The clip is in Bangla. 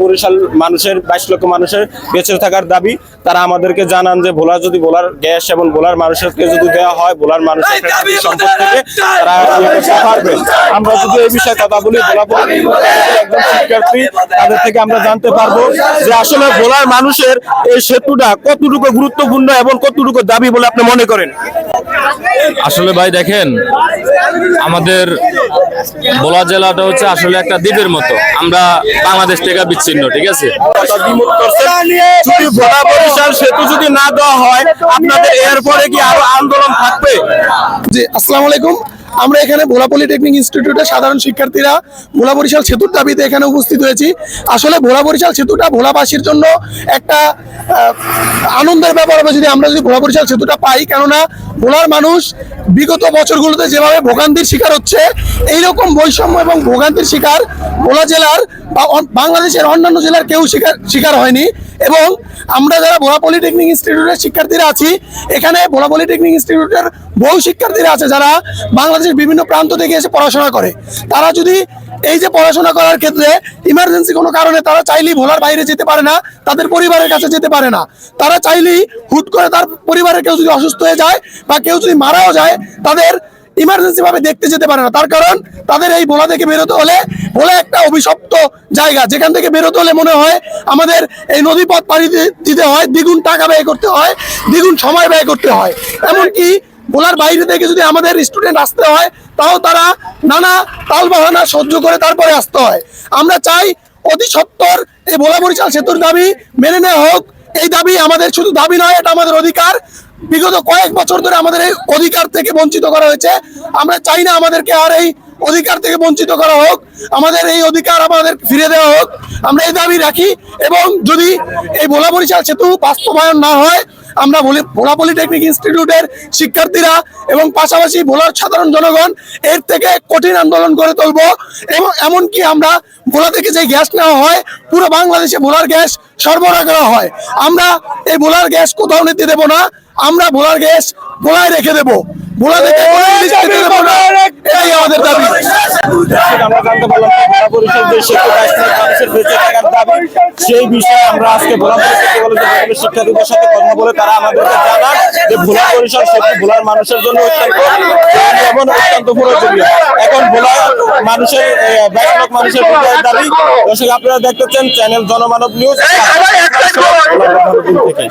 বরিশাল মানুষের বাইশ লক্ষ মানুষের বেঁচে থাকার দাবি। তারা আমাদেরকে জানান যে ভোলা যদি ভোলার গ্যাস এবং ভোলার মানুষকে যদি দেওয়া হয় ভোলার মানুষের সম্পদ থেকে তারা ইয়ে করতে পারবে। আমরা যদি এই বিষয়ে কথা বলি ভোলা একজন শিক্ষার্থী তাদের থেকে আমরা জানতে পারব যে আসলে ভোলার মানুষের এই সেতুটা কতটুকু গুরুত্বপূর্ণ এবং কতটুকু দাবি বলে আপনি মনে করেন? আসলে ভাই দেখেন, আমাদের ভোলা জেলাটা হচ্ছে আসলে একটা দ্বীপের মতো। আমরা বাংলাদেশ থেকে বিচ্ছিন্ন, ঠিক আছে? সেতু যদি না দেওয়া হয়, আপনাদের এরপরে কি আরও আন্দোলন থাকবে? জি, আসসালামু আলাইকুম। আমরা এখানে ভোলা পলিটেকনিক ইনস্টিটিউটের সাধারণ শিক্ষার্থীরা ভোলা বরিশাল সেতুর দাবিতে এখানে উপস্থিত হয়েছি। আসলে ভোলা বরিশাল সেতুটা ভোলাবাসীর জন্য একটা আনন্দের ব্যাপার হবে যদি আমরা যদি ভোলা বরিশাল সেতুটা পাই। কেননা ভোলার মানুষ বিগত বছরগুলোতে যেভাবে ভোগান্তির শিকার হচ্ছে, এইরকম বৈষম্য এবং ভোগান্তির শিকার ভোলা জেলার বা বাংলাদেশের অন্যান্য জেলার কেউ শিকার শিকার হয়নি। এবং আমরা যারা ভোলা পলিটেকনিক ইনস্টিটিউটের শিক্ষার্থীরা আছি, এখানে ভোলা পলিটেকনিক ইনস্টিটিউটের বহু শিক্ষার্থীরা আছে যারা বাংলাদেশের বিভিন্ন প্রান্ত থেকে এসে পড়াশোনা করে। তারা যদি এই যে পড়াশোনা করার ক্ষেত্রে ইমার্জেন্সি কোনো কারণে তারা চাইলেই ভোলার বাইরে যেতে পারে না, তাদের পরিবারের কাছে যেতে পারে না। তারা চাইলেই হুট করে তার পরিবারের কেউ যদি অসুস্থ হয়ে যায় বা কেউ যদি মারাও যায়, তাদের ইমার্জেন্সি ভাবে দেখতে যেতে পারে না। তার কারণ তাদের এই ভোলা থেকে বেরোতে হলে, ভোলা একটা অভিশপ্ত জায়গা। যেখান থেকে বেরোতে হলে মনে হয় আমাদের এই নদী পথ পাড়ি দিতে হয়, দ্বিগুণ টাকা ব্যয় করতে হয়, দ্বিগুণ সময় ব্যয় করতে হয়। এমনকি ভোলার বাইরে থেকে যদি আমাদের স্টুডেন্ট আসতে হয়, তাও তারা নানা তালবাহানা সহ্য করে তারপরে আসতে হয়। আমরা চাই অতি সত্তর এই ভোলা বরিশাল সেতুর দাবি মেনে নেওয়া হোক। এই দাবি আমাদের শুধু দাবি নয়, এটা আমাদের অধিকার। বিগত কয়েক বছর ধরে আমাদের এই অধিকার থেকে বঞ্চিত করা হয়েছে। আমরা চাই না আমাদেরকে আর এই অধিকার থেকে বঞ্চিত করা হোক। আমাদের এই অধিকার আমাদের ফিরে দেওয়া হোক। আমরা এই দাবি রাখি এবং যদি এই ভোলা বরিশাল সেতু বাস্তবায়ন না হয়, আমরা ভোলা পলিটেকনিক ইনস্টিটিউটের শিক্ষার্থীরা এবং পাশাপাশি ভোলার সাধারণ জনগণ এর থেকে কঠিন আন্দোলন করে তুলব এবং এমনকি আমরা ভোলা থেকে যে গ্যাস নেওয়া হয়, পুরো বাংলাদেশে ভোলার গ্যাস সরবরাহ করা হয়। আমরা এই ভোলার গ্যাস কোথাও নিতে দেব না। আমরা ভোলার গ্যাস ভোলায় রেখে দেব। ভোলা থেকে এটাই আমাদের দাবি। আমরা জানতে পারলাম ভোলা যে মানুষের বেঁচে থাকার দাবি সেই বিষয়ে আমরা আজকে ভোলা বরিশাল কলেজের শিক্ষার্থীদের সাথে কথা বলে তারা আমাদেরকে জানান যে ভোলা বরিশাল সেতু ভোলার মানুষের জন্য অত্যন্ত এবং অত্যন্ত প্রয়োজনীয়। এখন ভোলা মানুষের লাখ মানুষের বিজয়ের দাবি। দর্শক আপনারা দেখতেছেন চ্যানেল জনমানব নিউজ। থেকে